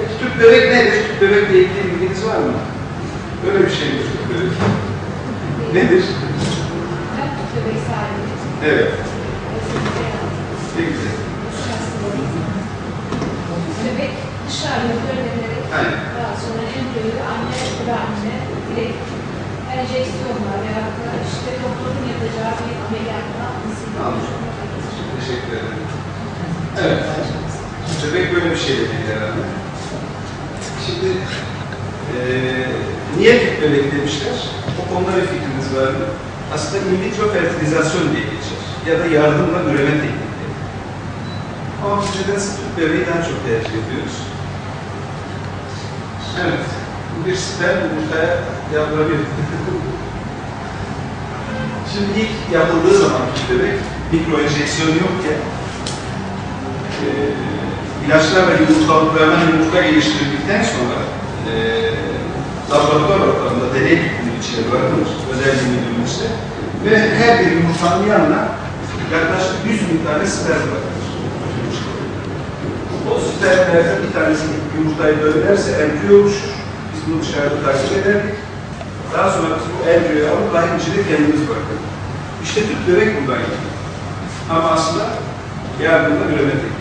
Peki tüp bebek nedir? Tüp bebekle ilgili bilginiz var mı? Böyle bir şey mi tüp bebek? Nedir? Bebek sahibi. Evet. Ne güzel. Bebek dışarıya göndererek Aynen. daha sonra embriyoyu anne rahmine direkt enjeksiyonla veya işte doktorun yapacağı bir ameliyatla Anladım. Teşekkür ederim. Evet. Bebek böyle bir şey değil herhalde. Şimdi eee niye bebek demişler? O konuda bir fikriniz var mı? Aslında in vitro fertilizasyon diye geçer. Ya da yardımla üreme tekniği. Ama biz nedense tüp bebeği daha çok tercih ediyoruz. Evet. Bu bir sperm yumurtaya yapılabilir. Şimdi ilk yapıldığı zaman tüp bebek mikro enjeksiyon yokken e, ilaçlarla yumurtalıklardan yumurta geliştirdikten sonra e, laboratuvar ortamında deney tüpünün içine bırakılır, özelliğini bilmişse ve her bir yumurtanın yanına yaklaşık 100 bin tane sperm bırakılır. O spermlerden bir tanesi yumurtayı döverse embriyo oluşur. Biz bunu dışarıda takip ederdik. Daha sonra biz bu embriyoyu alıp rahim içinde kendimiz bırakırdık. İşte tüp bebek buradan geliyor. Ama aslında yardımla üreme tekniği.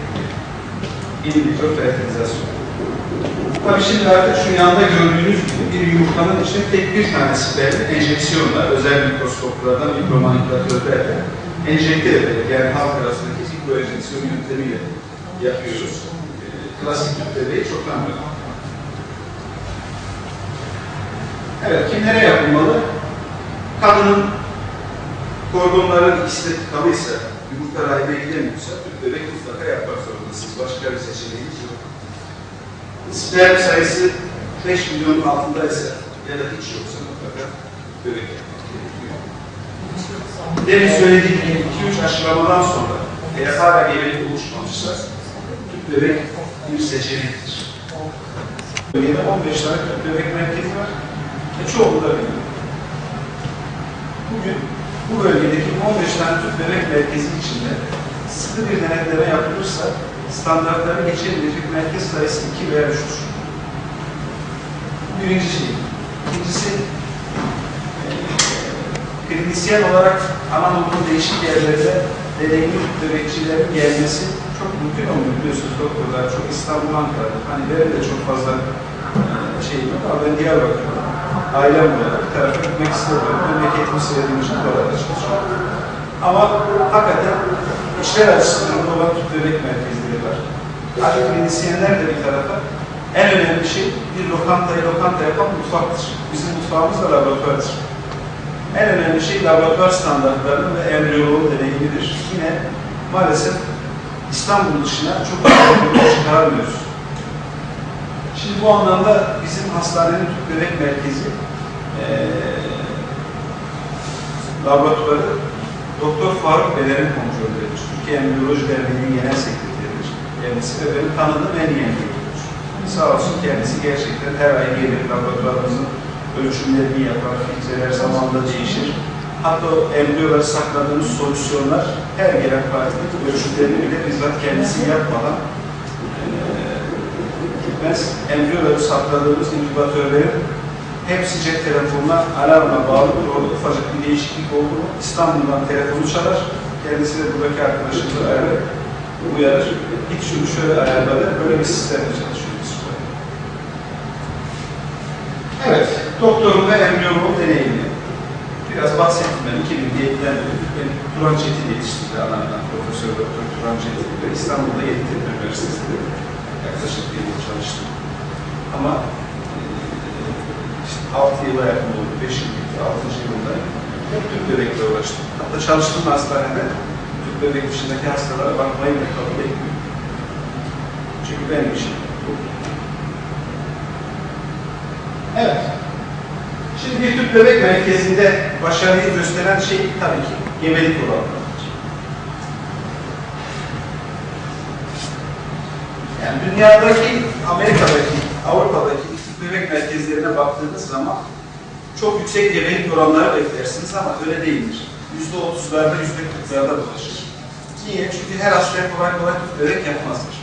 In vitro fertilizasyon. Tabii şimdi artık şu yanda gördüğünüz gibi bir yumurtanın içine tek bir tane spermi enjeksiyonla, özel mikroskoplardan, mikromanipulatörlerle enjekte ederek, yani halk arasındaki mikro enjeksiyon yöntemiyle yapıyoruz. Ee, Klasik tüp çok anlıyor. Evet, kimlere yapılmalı? Kadının kordonların ikisi de tıkalıysa, yumurta rahime gidemiyorsa, tüp bebek mutlaka yapmak zorundasınız. Başka bir seçeneğiniz yok. Sperm sayısı 5 milyonun altındaysa ya da hiç yoksa mutlaka bebek yapmak gerekiyor. Demin söylediğim gibi 2-3 aşılamadan sonra eğer hala gebelik oluşmamışsa tüp bebek bir seçenektir. Bölgede 15 tane tüp bebek merkezi var. Ve çoğu da biliyor. Bu bölgedeki 15 tane tüp bebek merkezi içinde sıkı bir denetleme yapılırsa standartları geçebilecek merkez sayısı 2 veya 3'tür. Bu birinci şey. İkincisi eee, klinisyen olarak Anadolu'nun değişik yerlerinde deneyimli bebekçilerin gelmesi çok mümkün olmuyor biliyorsunuz doktorlar çok İstanbul, Ankara'da. Hani benim de çok fazla şeyim ama ben Diyarbakır'da ailem var. Bir tarafa gitmek istemiyorum. Memleketimi sevdiğim için orada çalışıyorum. Ama hakikaten işler açısından olan tüp bebek merkezleri var. Artık klinisyenler de bir tarafa en önemli şey bir lokantayı lokanta yapan mutfaktır. Bizim mutfağımız da laboratuvardır. En önemli şey laboratuvar standartlarının ve embriyoloğun deneyimidir. Yine maalesef İstanbul dışına çok fazla çıkaramıyoruz. Şimdi bu anlamda bizim hastanenin tüp bebek merkezi eee laboratuvarı Doktor Faruk Beler'in kontrolüdür. Türkiye Embriyoloji Derneği'nin genel sekreteridir. Kendisi ve benim tanıdığım en iyi. Sağ olsun kendisi gerçekten her ay gelir laboratuvarımızın ölçümlerini yapar, filtreler zamanla değişir. Hatta o embriyoları sakladığımız solüsyonlar her gelen partide ölçümlerini bile bizzat kendisi yapmadan gitmez. Embriyoları sakladığımız inkubatörlerin hepsi cep telefonuna alarmla bağlıdır. Orada ufacık bir değişiklik oldu mu İstanbul'dan telefonu çalar. Kendisi de buradaki arkadaşımızı arar, uyarır. Git şunu şöyle ayarla der. Böyle bir sistemle çalışıyoruz. Evet, doktorun ve embriyoloğun deneyimi. Biraz bahsettim ben. 2007'den beri beni Turan Çetin yetiştirdi Anadolu'dan. Profesör Doktor Turan Çetin ve İstanbul'da Yeditepe Üniversitesi'nde yaklaşık bir yıl çalıştım. Ama işte 6 yıla yakın oldu, 5 yıl gitti, 6. yılında hep tüp bebekle uğraştım. Hatta çalıştığım hastanede tüp bebek dışındaki hastalara bakmayı bile kabul etmiyorum. Çünkü benim işim bu. Evet. Şimdi bir tüp bebek merkezinde başarıyı gösteren şey tabii ki gebelik oranlarıdır. Yani dünyadaki, Amerika'daki, Avrupa'daki tüp bebek merkezlerine baktığınız zaman çok yüksek gebelik oranları beklersiniz ama öyle değildir. Yüzde otuzlarda, yüzde kırklarda dolaşır. Niye? Çünkü her hastaya kolay kolay tüp bebek yapmazlar.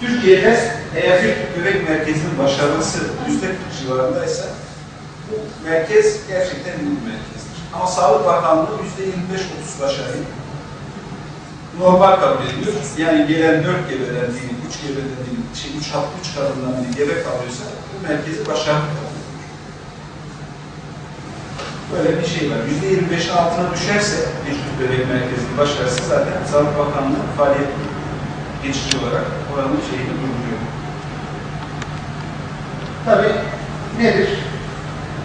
Türkiye'de eğer bir bebek merkezinin başarısı yüzde 40 civarındaysa bu merkez gerçekten bir merkezdir. Ama Sağlık Bakanlığı yüzde 25-30 başarıyı normal kabul ediyor. Yani gelen 4 gebeden değil, 3 gebeden değil, şey, 3 hafta 3 kadından biri gebe kalıyorsa bu merkezi başarılı kabul ediyor. Böyle bir şey var. Yüzde 25'in altına düşerse bir bebek merkezinin başarısı zaten Sağlık Bakanlığı faaliyet geçici olarak oranın şeyini durduruyor. Tabii nedir?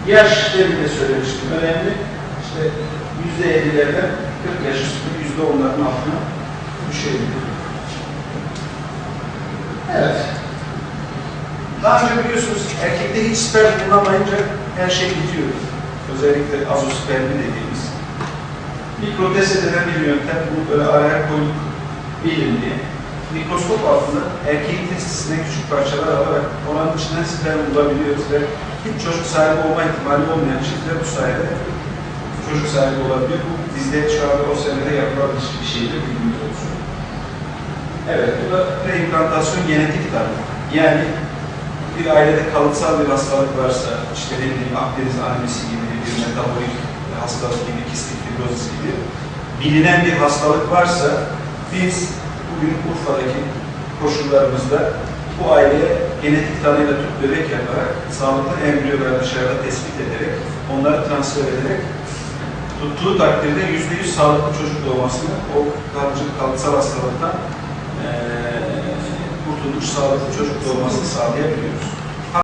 Yaş demin de söylemiştim. Önemli. İşte yüzde 50'lerden 40 yaş üstü, yüzde onların altına düşebilir. Evet. Daha önce biliyorsunuz erkekte hiç sperm bulunamayınca her şey bitiyor. Özellikle azospermi dediğimiz. Bir protez edilen bir yöntem. Bunu böyle araya koyduk bilin diye. Mikroskop altında erkeğin testisine küçük parçalar alarak oranın içinden sperm bulabiliyoruz ve hiç çocuk sahibi olma ihtimali olmayan çiftler bu sayede çocuk sahibi olabiliyor. Bu bizde şu o senede yapılabilecek bir şeydir, bilginiz olsun. Evet, bu da reimplantasyon genetik tanı. Yani bir ailede kalıtsal bir hastalık varsa, işte ne bileyim Akdeniz anemisi gibi bir metabolik hastalık gibi, kistik fibrozis gibi bilinen bir hastalık varsa biz bugün Urfa'daki koşullarımızda bu aileye genetik tanıyla tüp bebek yaparak sağlıklı embriyoları dışarıda tespit ederek onları transfer ederek tuttuğu takdirde yüzde yüz sağlıklı çocuk doğmasını o kalıcı kalıtsal hastalıktan eee kurtulmuş sağlıklı çocuk doğmasını sağlayabiliyoruz.